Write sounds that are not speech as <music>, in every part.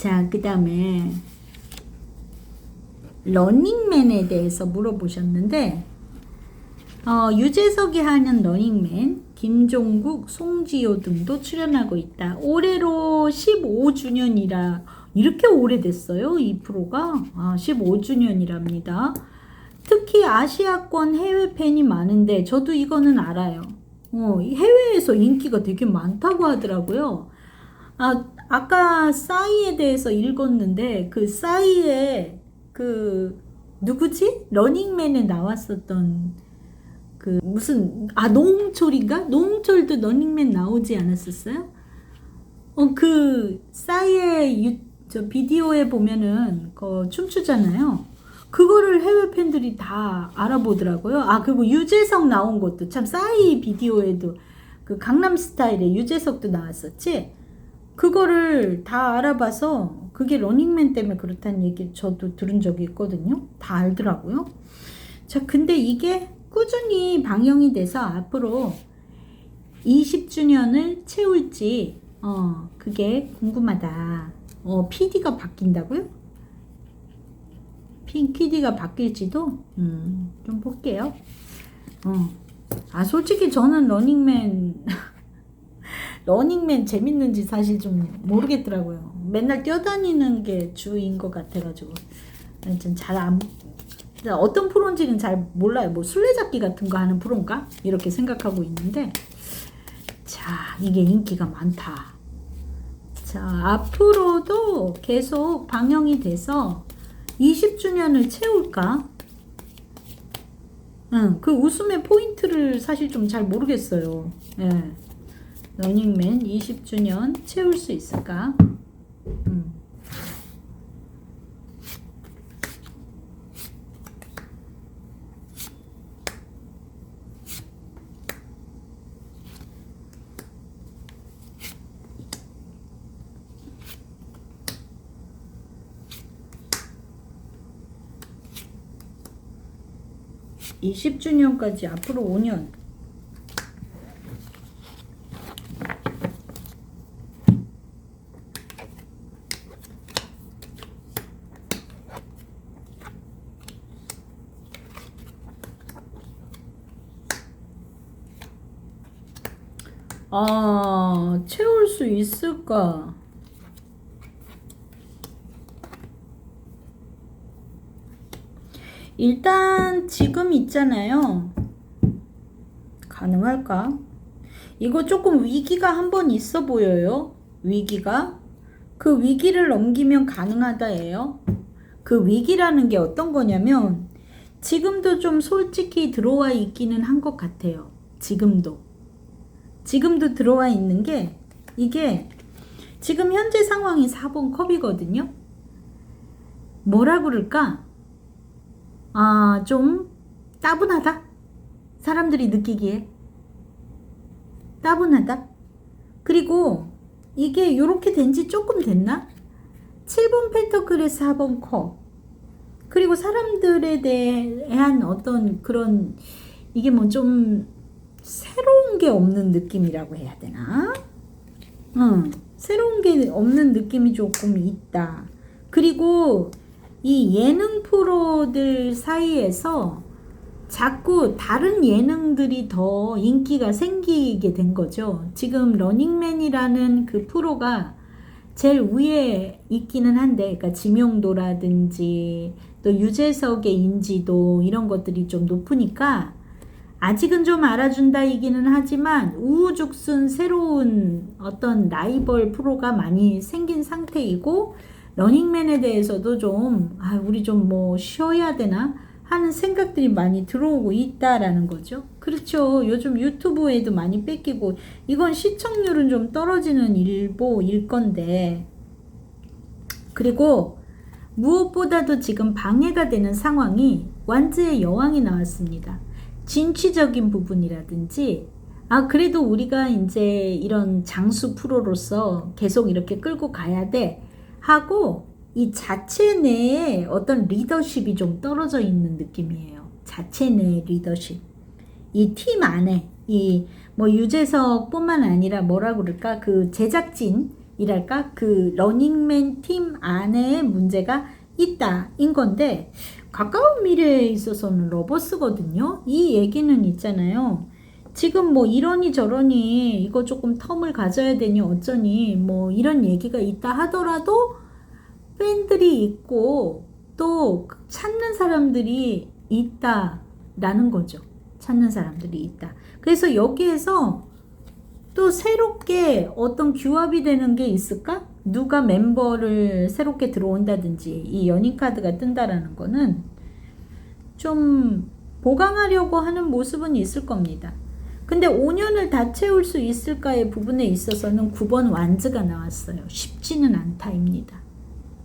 자, 그 다음에 러닝맨에 대해서 물어보셨는데 어, 유재석이 하는 러닝맨, 김종국, 송지효 등도 출연하고 있다. 올해로 15주년이라 이렇게 오래됐어요. 이 프로가 아, 15주년이랍니다. 특히 아시아권 해외 팬이 많은데 저도 이거는 알아요. 어, 해외에서 인기가 되게 많다고 하더라고요. 아, 아까 싸이에 대해서 읽었는데 그 싸이에 그 누구지? 러닝맨에 나왔었던 그 무슨 아 노홍철인가? 노홍철도 러닝맨 나오지 않았었어요? 어 그 싸이의 유, 저 비디오에 보면은 그 춤추잖아요. 그거를 해외 팬들이 다 알아보더라고요. 아 그리고 유재석 나온 것도 참 싸이 비디오에도 그 강남 스타일의 유재석도 나왔었지. 그거를 다 알아봐서 그게 러닝맨 때문에 그렇다는 얘기 저도 들은 적이 있거든요. 다 알더라고요. 자, 근데 이게 꾸준히 방영이 돼서 앞으로 20주년을 채울지, 어, 그게 궁금하다. 어, PD가 바뀐다고요? 핑 PD가 바뀔지도, 음, 좀 볼게요. 어. 아, 솔직히 저는 러닝맨, <laughs> 러닝맨 재밌는지 사실 좀 모르겠더라고요. 맨날 뛰어다니는 게 주인 것 같아가지고. 좀잘안 어떤 프로인지는 잘 몰라요. 뭐 술래잡기 같은 거 하는 프로인가? 이렇게 생각하고 있는데 자 이게 인기가 많다. 자 앞으로도 계속 방영이 돼서 20주년을 채울까? 응, 그 웃음의 포인트를 사실 좀 잘 모르겠어요. 예. 러닝맨 20주년 채울 수 있을까? 음. 20주년까지 앞으로 5년. 아, 채울 수 있을까? 일단 지금 있잖아요. 가능할까? 이거 조금 위기가 한 번 있어 보여요. 위기가. 그 위기를 넘기면 가능하다예요. 그 위기라는 게 어떤 거냐면 지금도 좀 솔직히 들어와 있기는 한 것 같아요. 지금도. 지금도 들어와 있는 게 이게 지금 현재 상황이 4번 컵이거든요. 뭐라 그럴까? 아, 좀 따분하다? 사람들이 느끼기에. 따분하다? 그리고 이게 이렇게 된 지 조금 됐나? 7번 펜터클의 4번 컵. 그리고 사람들에 대한 어떤 그런 이게 뭐 좀 새로운 게 없는 느낌이라고 해야 되나? 응, 새로운 게 없는 느낌이 조금 있다. 그리고 이 예능 프로들 사이에서 자꾸 다른 예능들이 더 인기가 생기게 된 거죠. 지금 러닝맨이라는 그 프로가 제일 위에 있기는 한데, 그러니까 지명도라든지 또 유재석의 인지도 이런 것들이 좀 높으니까 아직은 좀 알아준다 이기는 하지만 우후죽순 새로운 어떤 라이벌 프로가 많이 생긴 상태이고 러닝맨에 대해서도 좀, 아, 우리 좀 뭐 쉬어야 되나? 하는 생각들이 많이 들어오고 있다라는 거죠. 그렇죠. 요즘 유튜브에도 많이 뺏기고, 이건 시청률은 좀 떨어지는 일보일 건데, 그리고 무엇보다도 지금 방해가 되는 상황이 완즈의 여왕이 나왔습니다. 진취적인 부분이라든지, 아, 그래도 우리가 이제 이런 장수 프로로서 계속 이렇게 끌고 가야 돼. 하고 이 자체 내에 어떤 리더십이 좀 떨어져 있는 느낌이에요. 자체 내 리더십. 이 팀 안에 이 뭐 유재석뿐만 아니라 뭐라 그럴까 그 제작진 이랄까 그 러닝맨 팀 안에 문제가 있다인 건데 가까운 미래에 있어서는 러버스거든요. 이 얘기는 있잖아요. 지금 뭐 이러니 저러니 이거 조금 텀을 가져야 되니 어쩌니 뭐 이런 얘기가 있다 하더라도 팬들이 있고 또 찾는 사람들이 있다라는 거죠. 찾는 사람들이 있다. 그래서 여기에서 또 새롭게 어떤 규합이 되는 게 있을까? 누가 멤버를 새롭게 들어온다든지 이 연인 카드가 뜬다라는 거는 좀 보강하려고 하는 모습은 있을 겁니다. 근데 5년을 다 채울 수 있을까의 부분에 있어서는 9번 완즈가 나왔어요. 쉽지는 않다입니다.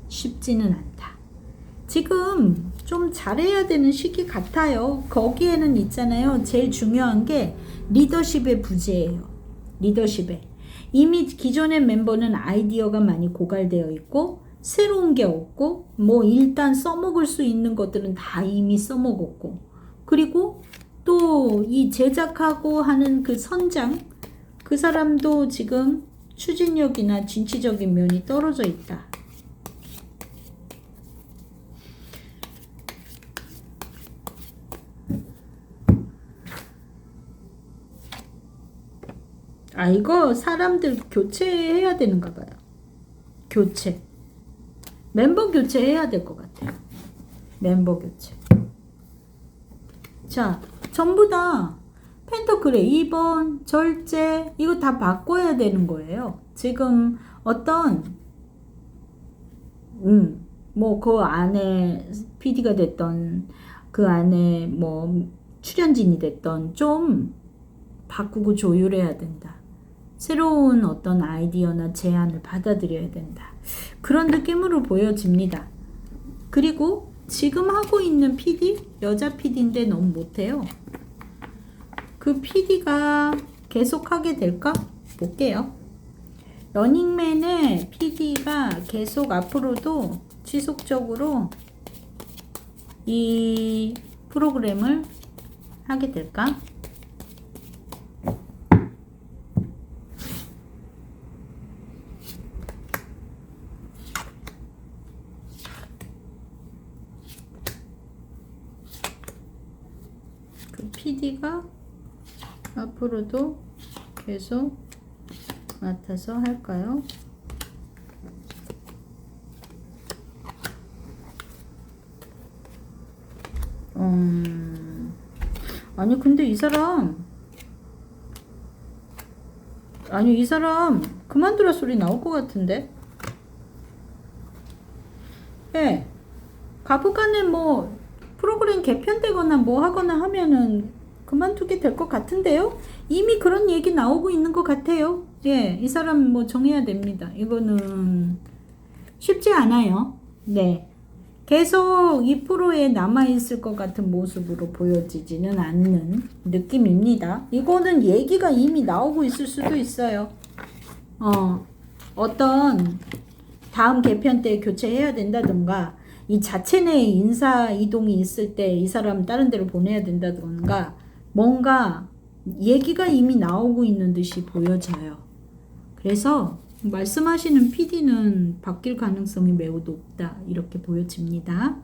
쉽지는 않다. 지금 좀 잘해야 되는 시기 같아요. 거기에는 있잖아요. 제일 중요한 게 리더십의 부재예요. 리더십에. 이미 기존의 멤버는 아이디어가 많이 고갈되어 있고 새로운 게 없고 뭐 일단 써먹을 수 있는 것들은 다 이미 써먹었고 그리고 또 이 제작하고 하는 그 선장 그 사람도 지금 추진력이나 진취적인 면이 떨어져 있다. 아, 이거 사람들 교체해야 되는가 봐요. 교체. 멤버 교체해야 될 것 같아요. 멤버 교체. 자, 전부 다 펜터그레 2번, 절제, 이거 다 바꿔야 되는 거예요. 지금 어떤, 음, 뭐 그 안에 PD가 됐던, 그 안에 뭐 출연진이 됐던 좀 바꾸고 조율해야 된다. 새로운 어떤 아이디어나 제안을 받아들여야 된다. 그런 느낌으로 보여집니다. 그리고 지금 하고 있는 PD, 여자 PD인데 너무 못해요. 그 PD가 계속 하게 될까? 볼게요. 러닝맨의 PD가 계속 앞으로도 지속적으로 이 프로그램을 하게 될까? 그 PD가 앞으로도 계속 맡아서 할까요? 음, 아니 근데 이 사람 아니 이 사람 그만두라 소리 나올 것 같은데 예 가부간에 뭐 프로그램 개편되거나 뭐 하거나 하면은 그만두게 될 것 같은데요? 이미 그런 얘기 나오고 있는 것 같아요. 예, 이 사람 뭐 정해야 됩니다. 이거는 쉽지 않아요. 네. 계속 이 프로에 남아있을 것 같은 모습으로 보여지지는 않는 느낌입니다. 이거는 얘기가 이미 나오고 있을 수도 있어요. 어, 어떤 다음 개편 때 교체해야 된다던가, 이 자체 내에 인사 이동이 있을 때 이 사람 다른 데로 보내야 된다던가, 뭔가 얘기가 이미 나오고 있는 듯이 보여져요. 그래서 말씀하시는 PD는 바뀔 가능성이 매우 높다. 이렇게 보여집니다.